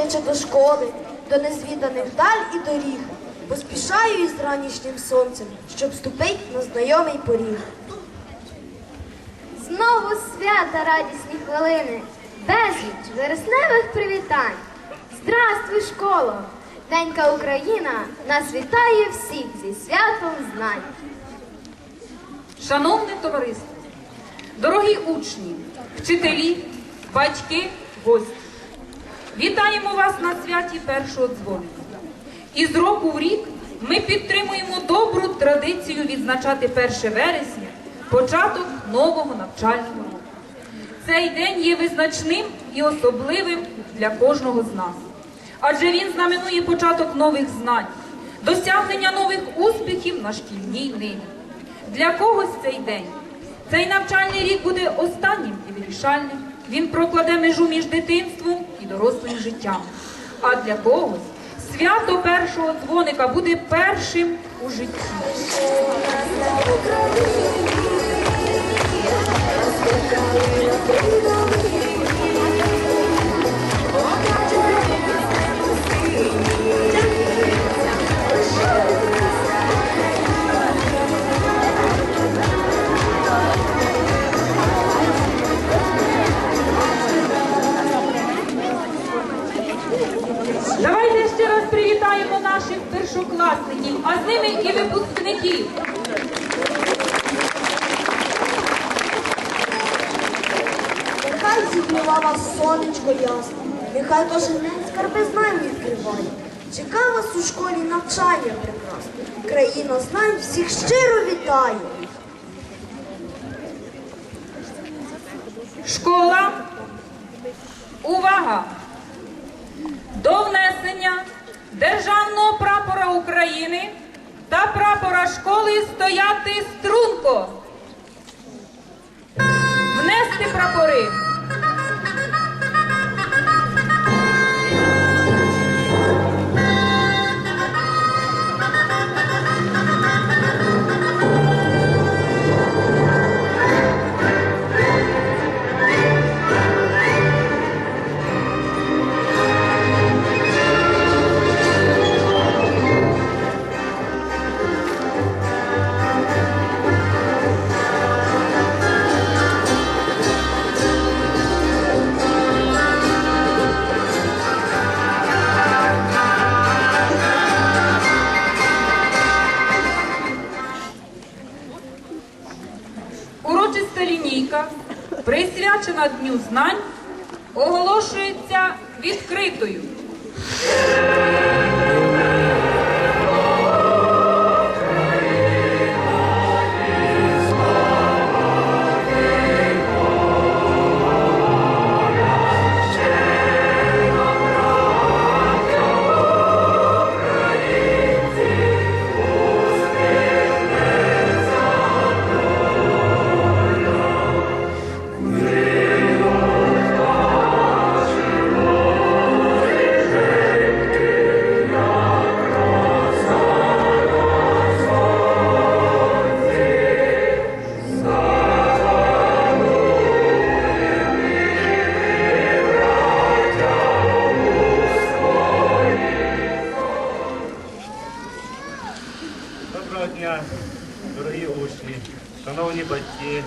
швидше до школи, до незвіданих даль і доріг. Поспішаю із ранішнім сонцем, щоб ступить на знайомий поріг. Знову свята радісні хвилини, безліч вересневих привітань. Здравствуй, школо! Ненька Україна нас вітає всіх зі святом знань. Шановне товариство, дорогі учні, вчителі, батьки, гості, вітаємо вас на святі першого дзвоника. І з року в рік ми підтримуємо добру традицію відзначати 1 вересня, початок нового навчального року. Цей день є визначним і особливим для кожного з нас. Адже він знаменує початок нових знань, досягнення нових успіхів на шкільній нині. Для когось цей день, цей навчальний рік буде останнім і вирішальним. Він прокладе межу між дитинством і дорослим життям. А для когось свято першого дзвоника буде першим у житті. Давайте першокласників, а з ними і випускників. Нехай зігріва вас сонечко ясно, нехай кожен день скарби знань відкриває. Чекає вас у школі навчання прекрасне. Країна знань всіх щиро вітає. Школа. Увага! До внесення державного прапора України та прапора школи стояти струнко. Внести прапори. Знань, шановні батьки,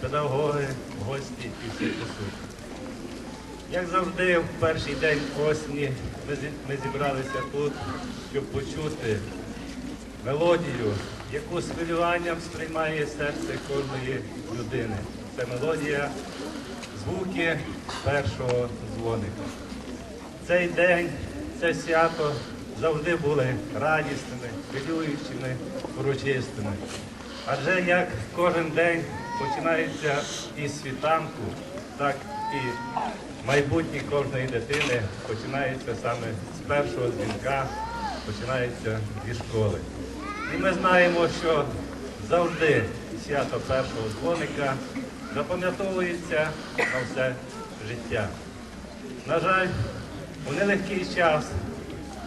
педагоги, гості і всі присутні. Як завжди, в перший день осені ми ми зібралися тут, щоб почути мелодію, яку з хвилюванням сприймає серце кожної людини. Це мелодія, звуки першого дзвоника. Цей день, це свято завжди були радісними, хвилюючими, урочистими. Адже як кожен день починається із світанку, так і майбутнє кожної дитини починається саме з першого дзвінка, починається зі школи. І ми знаємо, що завжди свято першого дзвоника запам'ятовується на все життя. На жаль, у нелегкий час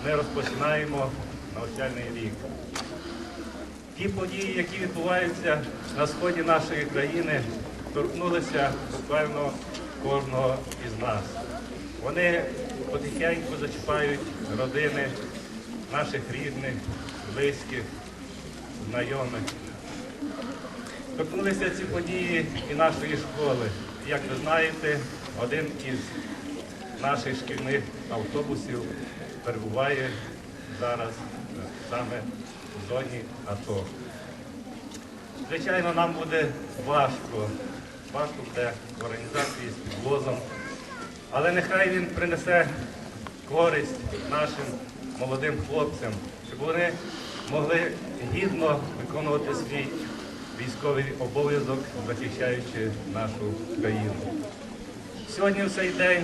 ми розпочинаємо навчальний рік. Ті події, які відбуваються на сході нашої країни, торкнулися буквально кожного із нас. Вони потихеньку зачіпають родини наших рідних, близьких, знайомих. Торкнулися ці події і нашої школи. Як ви знаєте, один із наших шкільних автобусів перебуває зараз саме зоні АТО. Звичайно, нам буде важко, важко буде в організації з підвозом, але нехай він принесе користь нашим молодим хлопцям, щоб вони могли гідно виконувати свій військовий обов'язок, захищаючи нашу країну. Сьогодні в цей день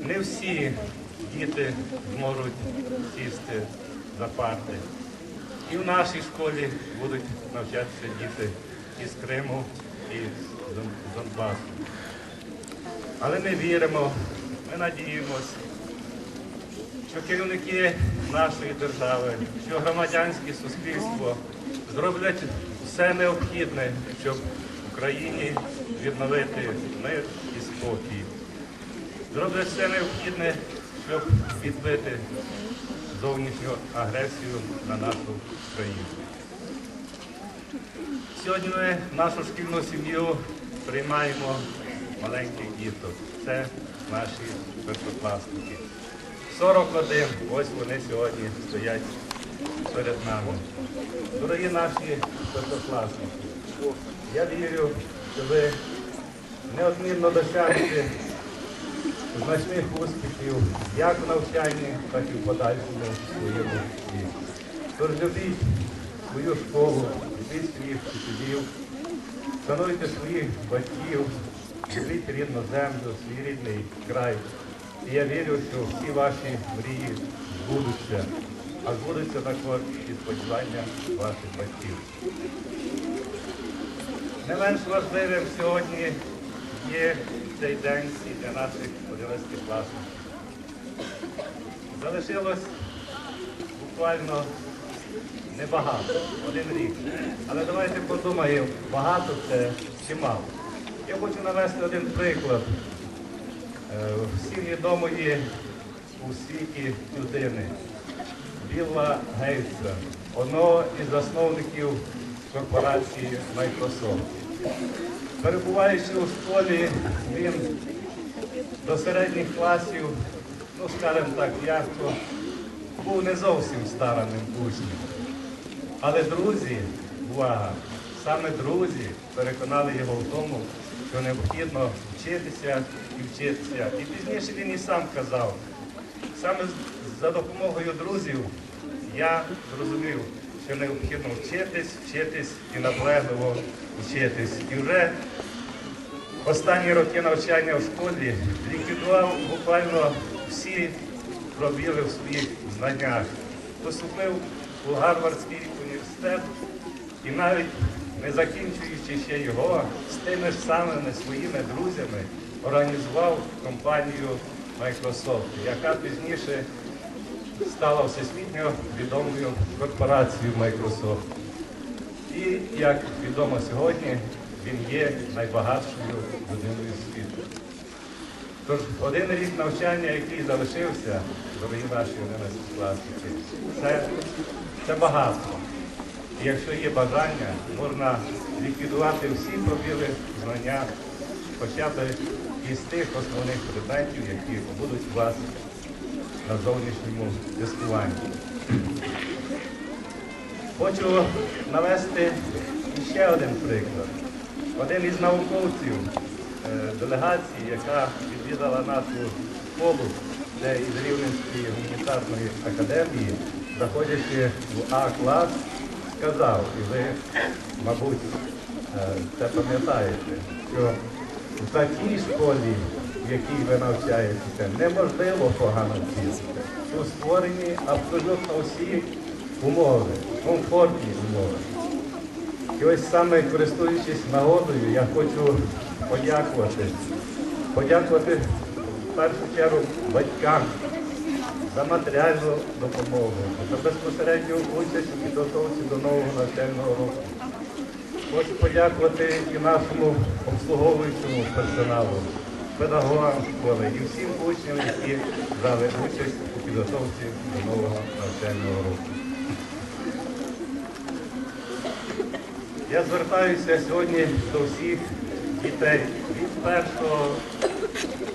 не всі діти зможуть сісти за парти. І в нашій школі будуть навчатися діти із Криму і з Донбасу. Але ми віримо, ми надіємось, що керівники нашої держави, що громадянське суспільство зроблять все необхідне, щоб Україні відновити мир і спокій. Зроблять все необхідне, щоб відбити зовнішню агресію на нашу країну. Сьогодні ми нашу шкільну сім'ю приймаємо маленьких діток. Це наші першокласники. 41, ось вони сьогодні стоять перед нами. Дорогі наші першокласники, я вірю, що ви неодмінно досягнете значних успіхів як в навчанні, так і в подальшому своєму житті. Тож любіть свою школу, любіть своїх вчителів, шануйте своїх батьків, любіть рідну землю, свій рідний край. І я вірю, що всі ваші мрії збудуться, а збудуться також і сподівання ваших батьків. Не менш важливим сьогодні є цей день і для наших 11 класів. Залишилось буквально небагато, один рік. Але давайте подумаємо, багато це чи мало. Я хочу навести один приклад е, всім відомої у світі людини Білла Гейтса, одного із засновників корпорації Microsoft. Перебуваючи у школі, він до середніх класів, ну скажімо так, м'яко, був не зовсім стараним учнем. Але друзі, увага, саме друзі переконали його в тому, що необхідно вчитися і вчитися. І пізніше він і сам казав, саме за допомогою друзів я зрозумів, що необхідно вчитись, вчитись і наполегливо вчитись. І вже останні роки навчання в школі ліквідував буквально всі пробіли в своїх знаннях. Поступив у Гарвардський університет і навіть не закінчуючи ще його, з тими ж самими своїми друзями організував компанію Microsoft, яка пізніше стала всесвітньо відомою корпорацією Microsoft. І, як відомо сьогодні, він є найбагатшою людиною світу. Тож один рік навчання, який залишився, дорогі наші 11 класники, це, це багато. І якщо є бажання, можна ліквідувати всі пробіли знання, хоча б із тих основних предметів, які будуть у вас на зовнішньому тестуванні. Хочу навести ще один приклад. Один із науковців е, делегації, яка відвідала нашу школу, де із Рівненської гуманітарної академії, заходячи в А-клас, сказав, і ви, мабуть, е, це пам'ятаєте, що в такій школі, в якій ви навчаєтеся, неможливо погано вчитися. Що створені абсолютно всі умови, комфортні умови. І ось саме користуючись нагодою, я хочу подякувати. Подякувати в першу чергу батькам за матеріальну допомогу, за безпосередню участь у підготовці до нового навчального року. Хочу подякувати і нашому обслуговуючому персоналу, педагогам школи і всім учням, які брали участь у підготовці до нового навчального року. Я звертаюся сьогодні до всіх дітей від 1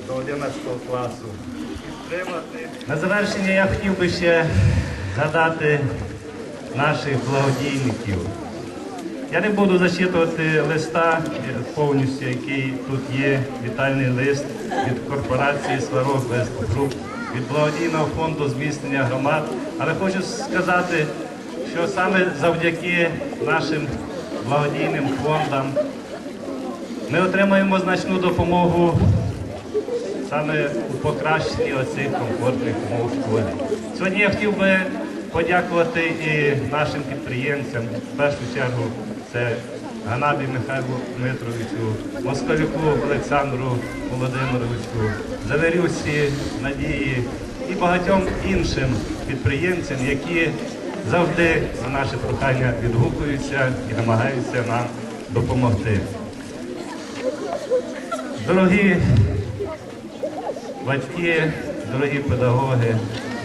до 11 класу. Підтримати. На завершення я хотів би ще згадати наших благодійників. Я не буду зачитувати листа е, повністю, який тут є, вітальний лист від корпорації Сварог Груп, від благодійного фонду зміцнення громад. Але хочу сказати, що саме завдяки нашим благодійним фондам ми отримаємо значну допомогу саме у покращенні оцих комфортних умов школі. Сьогодні я хотів би подякувати і нашим підприємцям, в першу чергу це Ганабі Михайлу Дмитровичу, Москалюку Олександру Володимировичу, Заверюсі Надії і багатьом іншим підприємцям, які завжди на наше прохання відгукуються і намагаються нам допомогти. Дорогі батьки, дорогі педагоги,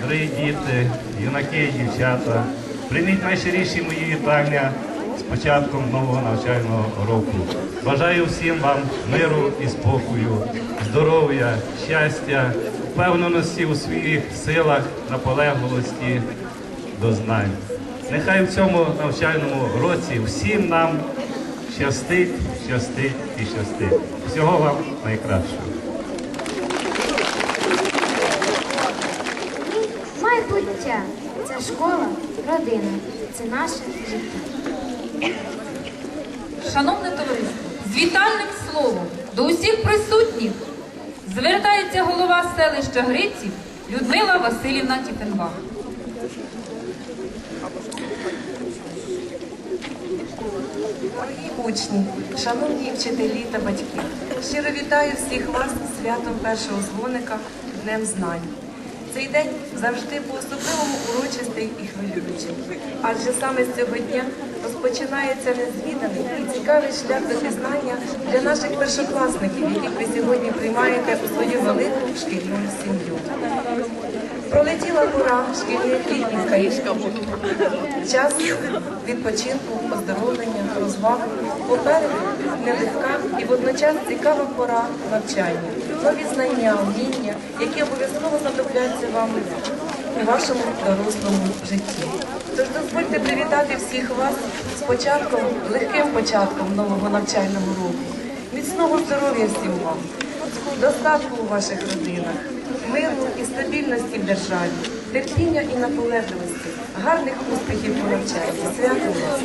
дорогі діти, юнаки і дівчата, прийміть найщиріші мої вітання початком нового навчального року. Бажаю всім вам миру і спокою, здоров'я, щастя, впевненості у своїх силах, наполегливості до знань. Нехай в цьому навчальному році всім нам щастить, щастить і щастить. Всього вам найкращого. Майбуття це школа, родина, це наше життя. Шановне товариство, з вітальним словом до усіх присутніх звертається голова селища Гриців Людмила Васильівна Тіфенбах. Дорогі учні, шановні вчителі та батьки, щиро вітаю всіх вас святом першого дзвоника Днем Знань. Цей день завжди по-особливому урочистий і хвилюючий, адже саме з цього дня розпочинається незвіданий і цікавий шлях до пізнання для наших першокласників, яких ви сьогодні приймаєте у свою велику шкільну сім'ю. Пролетіла пора шкільних літніх. Час відпочинку, оздоровлення, розваг, попереду нелегка і водночас цікава пора навчання, нові знання, вміння, які обов'язково знадобляться вам у вашому дорослому житті. Тож дозвольте привітати всіх вас з початком, легким початком нового навчального року. Міцного здоров'я всім вам, достатку у ваших родинах, миру і стабільності в державі, терпіння і наполегливості, гарних успіхів у навчанні. Свято вас!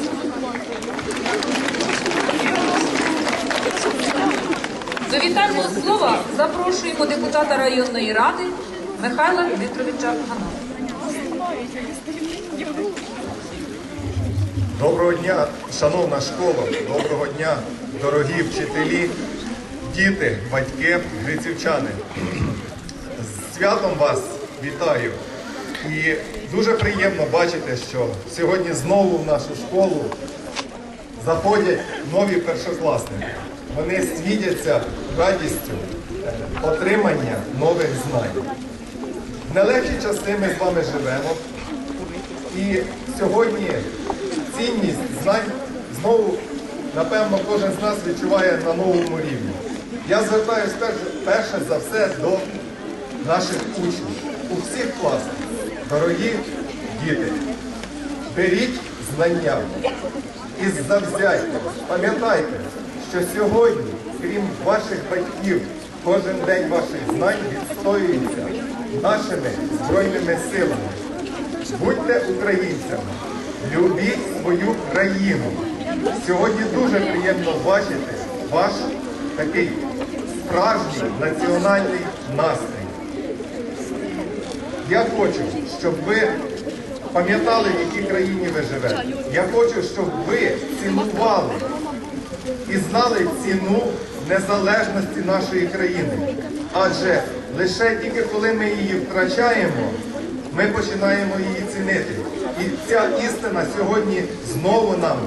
До вітального слова запрошуємо депутата районної ради Михайла Дмитровича Ганова. Доброго дня, шановна школа, доброго дня, дорогі вчителі, діти, батьки, грицівчани. З святом вас вітаю. І дуже приємно бачити, що сьогодні знову в нашу школу заходять нові першокласники. Вони свідяться радістю отримання нових знань. В нелегкі часи ми з вами живемо. І сьогодні цінність знань знову, напевно, кожен з нас відчуває на новому рівні. Я звертаюся перш, перше за все до наших учнів у всіх класах. Дорогі діти, беріть знання із завзяття. Пам'ятайте, що сьогодні, крім ваших батьків, кожен день ваших знань відстоюється нашими збройними силами. Будьте українцями, любіть свою країну. Сьогодні дуже приємно бачити ваш такий справжній національний настрій. Я хочу, щоб ви пам'ятали, в якій країні ви живете. Я хочу, щоб ви цінували і знали ціну незалежності нашої країни. Адже лише тільки коли ми її втрачаємо, ми починаємо її цінити. І ця істина сьогодні знову нам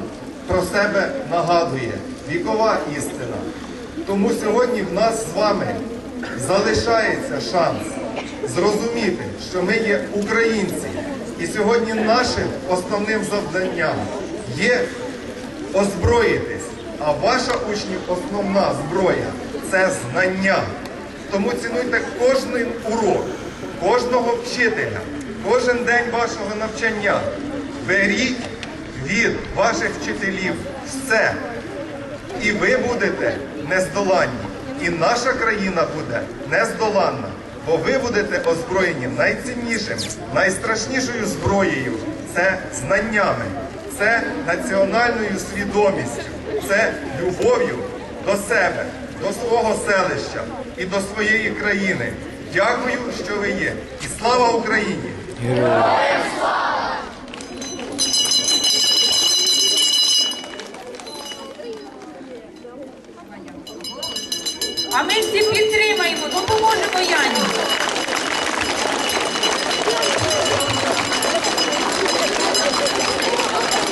про себе нагадує. Вікова істина. Тому сьогодні в нас з вами залишається шанс зрозуміти, що ми є українці. І сьогодні нашим основним завданням є озброїтись. А ваша учнів основна зброя це знання. Тому цінуйте кожен урок, кожного вчителя, кожен день вашого навчання. Беріть від ваших вчителів все. І ви будете нездоланні. І наша країна буде нездоланна. Бо ви будете озброєні найціннішим, найстрашнішою зброєю це знаннями, це національною свідомістю, це любов'ю до себе, до свого селища і до своєї країни. Дякую, що ви є. І слава Україні! А ми всі підтримаємо, допоможемо Яні. Дружніше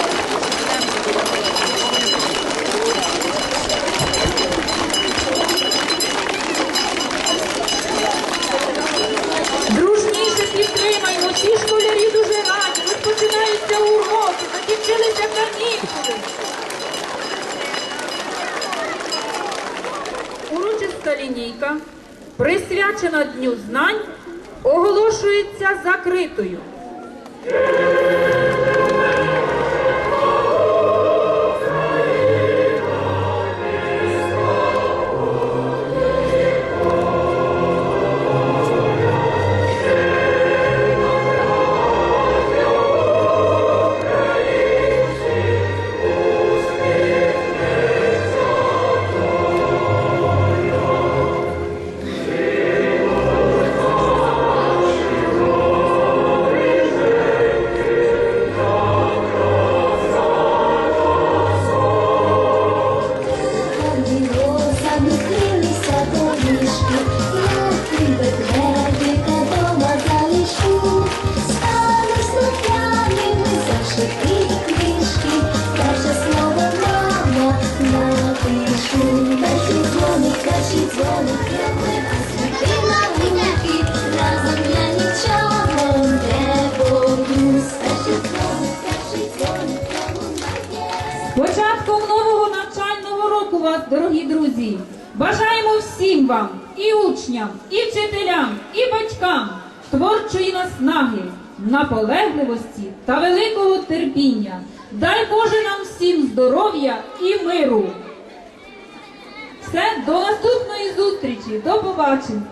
Ці школярі дуже раді. Розпочинаються уроки, закінчилися канікули. Урочиста лінійка, присвячена Дню знань, оголошується закритою. Початком нового навчального року вас, дорогі друзі, бажаємо всім вам, і учням, і вчителям, і батькам творчої наснаги, наполегливості та великого терпіння. Дай Боже нам всім здоров'я і миру. Все, до наступної зустрічі. До побачення.